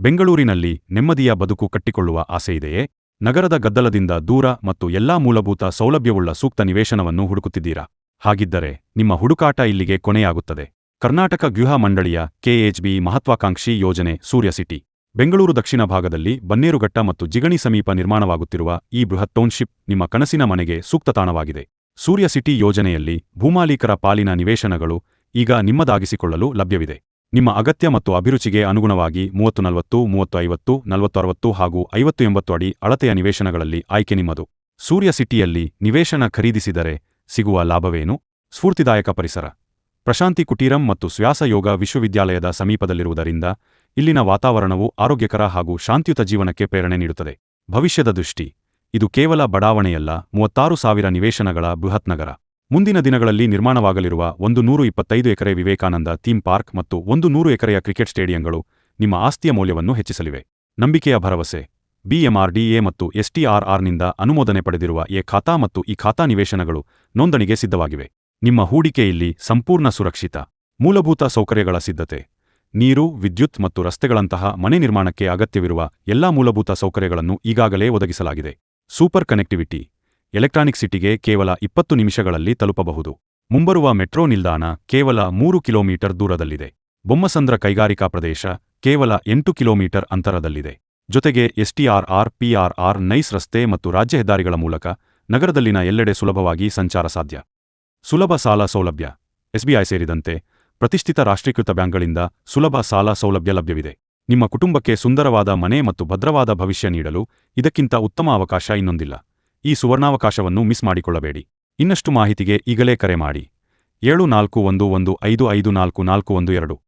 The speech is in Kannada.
ಬೆಂಗಳೂರಿನಲ್ಲಿ ನೆಮ್ಮದಿಯ ಬದುಕು ಕಟ್ಟಿಕೊಳ್ಳುವ ಆಸೆಯಿದೆಯೇ? ನಗರದ ಗದ್ದಲದಿಂದ ದೂರ ಮತ್ತು ಎಲ್ಲಾ ಮೂಲಭೂತ ಸೌಲಭ್ಯವುಳ್ಳ ಸೂಕ್ತ ನಿವೇಶನವನ್ನು ಹುಡುಕುತ್ತಿದ್ದೀರಾ? ಹಾಗಿದ್ದರೆ ನಿಮ್ಮ ಹುಡುಕಾಟ ಇಲ್ಲಿಗೆ ಕೊನೆಯಾಗುತ್ತದೆ. ಕರ್ನಾಟಕ ಗೃಹ ಮಂಡಳಿಯ ಕೆಎಚ್ಬಿ ಮಹತ್ವಾಕಾಂಕ್ಷಿ ಯೋಜನೆ ಸೂರ್ಯ ಸಿಟಿ. ಬೆಂಗಳೂರು ದಕ್ಷಿಣ ಭಾಗದಲ್ಲಿ ಬನ್ನೇರುಘಟ್ಟ ಮತ್ತು ಜಿಗಣಿ ಸಮೀಪ ನಿರ್ಮಾಣವಾಗುತ್ತಿರುವ ಈ ಬೃಹತ್ ಟೌನ್ಶಿಪ್ ನಿಮ್ಮ ಕನಸಿನ ಮನೆಗೆ ಸೂಕ್ತ ತಾಣವಾಗಿದೆ. ಸೂರ್ಯ ಸಿಟಿ ಯೋಜನೆಯಲ್ಲಿ ಭೂಮಾಲೀಕರ ಪಾಲಿನ ನಿವೇಶನಗಳು ಈಗ ನಿಮ್ಮದಾಗಿಸಿಕೊಳ್ಳಲು ಲಭ್ಯವಿದೆ. ನಿಮ್ಮ ಅಗತ್ಯ ಮತ್ತು ಅಭಿರುಚಿಗೆ ಅನುಗುಣವಾಗಿ ಮೂವತ್ತು ನಲವತ್ತು, ಮೂವತ್ತು ಐವತ್ತು, ನಲವತ್ತು ಅರವತ್ತು ಹಾಗೂ ಐವತ್ತು ಎಂಬತ್ತು ಅಡಿ ಅಳತೆಯ ನಿವೇಶನಗಳಲ್ಲಿ ಆಯ್ಕೆ ನಿಮ್ಮದು. ಸೂರ್ಯ ಸಿಟಿಯಲ್ಲಿ ನಿವೇಶನ ಖರೀದಿಸಿದರೆ ಸಿಗುವ ಲಾಭವೇನು? ಸ್ಫೂರ್ತಿದಾಯಕ ಪರಿಸರ. ಪ್ರಶಾಂತಿ ಕುಟೀರಂ ಮತ್ತು ಸ್ವ್ಯಾಸಯೋಗ ವಿಶ್ವವಿದ್ಯಾಲಯದ ಸಮೀಪದಲ್ಲಿರುವುದರಿಂದ ಇಲ್ಲಿನ ವಾತಾವರಣವು ಆರೋಗ್ಯಕರ ಹಾಗೂ ಶಾಂತಿಯುತ ಜೀವನಕ್ಕೆ ಪ್ರೇರಣೆ ನೀಡುತ್ತದೆ. ಭವಿಷ್ಯದ ದೃಷ್ಟಿ. ಇದು ಕೇವಲ ಬಡಾವಣೆಯಲ್ಲ, ಮೂವತ್ತಾರು ಸಾವಿರ ನಿವೇಶನಗಳ ಬೃಹತ್ ನಗರ. ಮುಂದಿನ ದಿನಗಳಲ್ಲಿ ನಿರ್ಮಾಣವಾಗಲಿರುವ ಒಂದು ನೂರು ಇಪ್ಪತ್ತೈದು ಎಕರೆ ವಿವೇಕಾನಂದ ಥೀಮ್ ಪಾರ್ಕ್ ಮತ್ತು ಒಂದು ನೂರು ಎಕರೆಯ ಕ್ರಿಕೆಟ್ ಸ್ಟೇಡಿಯಂಗಳು ನಿಮ್ಮ ಆಸ್ತಿಯ ಮೌಲ್ಯವನ್ನು ಹೆಚ್ಚಿಸಲಿವೆ. ನಂಬಿಕೆಯ ಭರವಸೆ. ಬಿಎಂಆರ್ಡಿಎ ಮತ್ತು ಎಸ್ಟಿಆರ್ಆರ್ನಿಂದ ಅನುಮೋದನೆ ಪಡೆದಿರುವ ಎ ಖಾತಾ ಮತ್ತು ಈ ಖಾತಾ ನಿವೇಶನಗಳು ನೋಂದಣಿಗೆ ಸಿದ್ಧವಾಗಿವೆ. ನಿಮ್ಮ ಹೂಡಿಕೆಯಲ್ಲಿ ಸಂಪೂರ್ಣ ಸುರಕ್ಷಿತ. ಮೂಲಭೂತ ಸೌಕರ್ಯಗಳ ಸಿದ್ಧತೆ. ನೀರು, ವಿದ್ಯುತ್ ಮತ್ತು ರಸ್ತೆಗಳಂತಹ ಮನೆ ನಿರ್ಮಾಣಕ್ಕೆ ಅಗತ್ಯವಿರುವ ಎಲ್ಲಾ ಮೂಲಭೂತ ಸೌಕರ್ಯಗಳನ್ನು ಈಗಾಗಲೇ ಒದಗಿಸಲಾಗಿದೆ. Super connectivity. ಎಲೆಕ್ಟ್ರಾನಿಕ್ ಸಿಟಿಗೆ ಕೇವಲ ಇಪ್ಪತ್ತು ನಿಮಿಷಗಳಲ್ಲಿ ತಲುಪಬಹುದು. ಮುಂಬರುವ ಮೆಟ್ರೋ ನಿಲ್ದಾಣ ಕೇವಲ ಮೂರು ಕಿಲೋಮೀಟರ್ ದೂರದಲ್ಲಿದೆ. ಬೊಮ್ಮಸಂದ್ರ ಕೈಗಾರಿಕಾ ಪ್ರದೇಶ ಕೇವಲ ಎಂಟು ಕಿಲೋಮೀಟರ್ ಅಂತರದಲ್ಲಿದೆ. ಜೊತೆಗೆ ಎಸ್ಟಿಆರ್ಆರ್ ಪಿಆರ್ಆರ್ ನೈಸ್ ರಸ್ತೆ ಮತ್ತು ರಾಜ್ಯ ಹೆದ್ದಾರಿಗಳ ಮೂಲಕ ನಗರದಲ್ಲಿನ ಎಲ್ಲೆಡೆ ಸುಲಭವಾಗಿ ಸಂಚಾರ ಸಾಧ್ಯ. ಸುಲಭ ಸಾಲ ಸೌಲಭ್ಯ ಎಸ್ಬಿಐ ಸೇರಿದಂತೆ ಪ್ರತಿಷ್ಠಿತ ರಾಷ್ಟ್ರೀಕೃತ ಬ್ಯಾಂಕ್ಗಳಿಂದ ಸುಲಭ ಸಾಲ ಸೌಲಭ್ಯ ಲಭ್ಯವಿದೆ. ನಿಮ್ಮ ಕುಟುಂಬಕ್ಕೆ ಸುಂದರವಾದ ಮನೆ ಮತ್ತು ಭದ್ರವಾದ ಭವಿಷ್ಯ ನೀಡಲು ಇದಕ್ಕಿಂತ ಉತ್ತಮ ಅವಕಾಶ ಇನ್ನೊಂದಿಲ್ಲ. ಈ ಸುವರ್ಣಾವಕಾಶವನ್ನು ಮಿಸ್ ಮಾಡಿಕೊಳ್ಳಬೇಡಿ. ಇನ್ನಷ್ಟು ಮಾಹಿತಿಗೆ ಈಗಲೇ ಕರೆ ಮಾಡಿ. ಏಳು ನಾಲ್ಕು ಒಂದು ಒಂದು ಐದು ಐದು ನಾಲ್ಕು ನಾಲ್ಕು ಒಂದು ಎರಡು.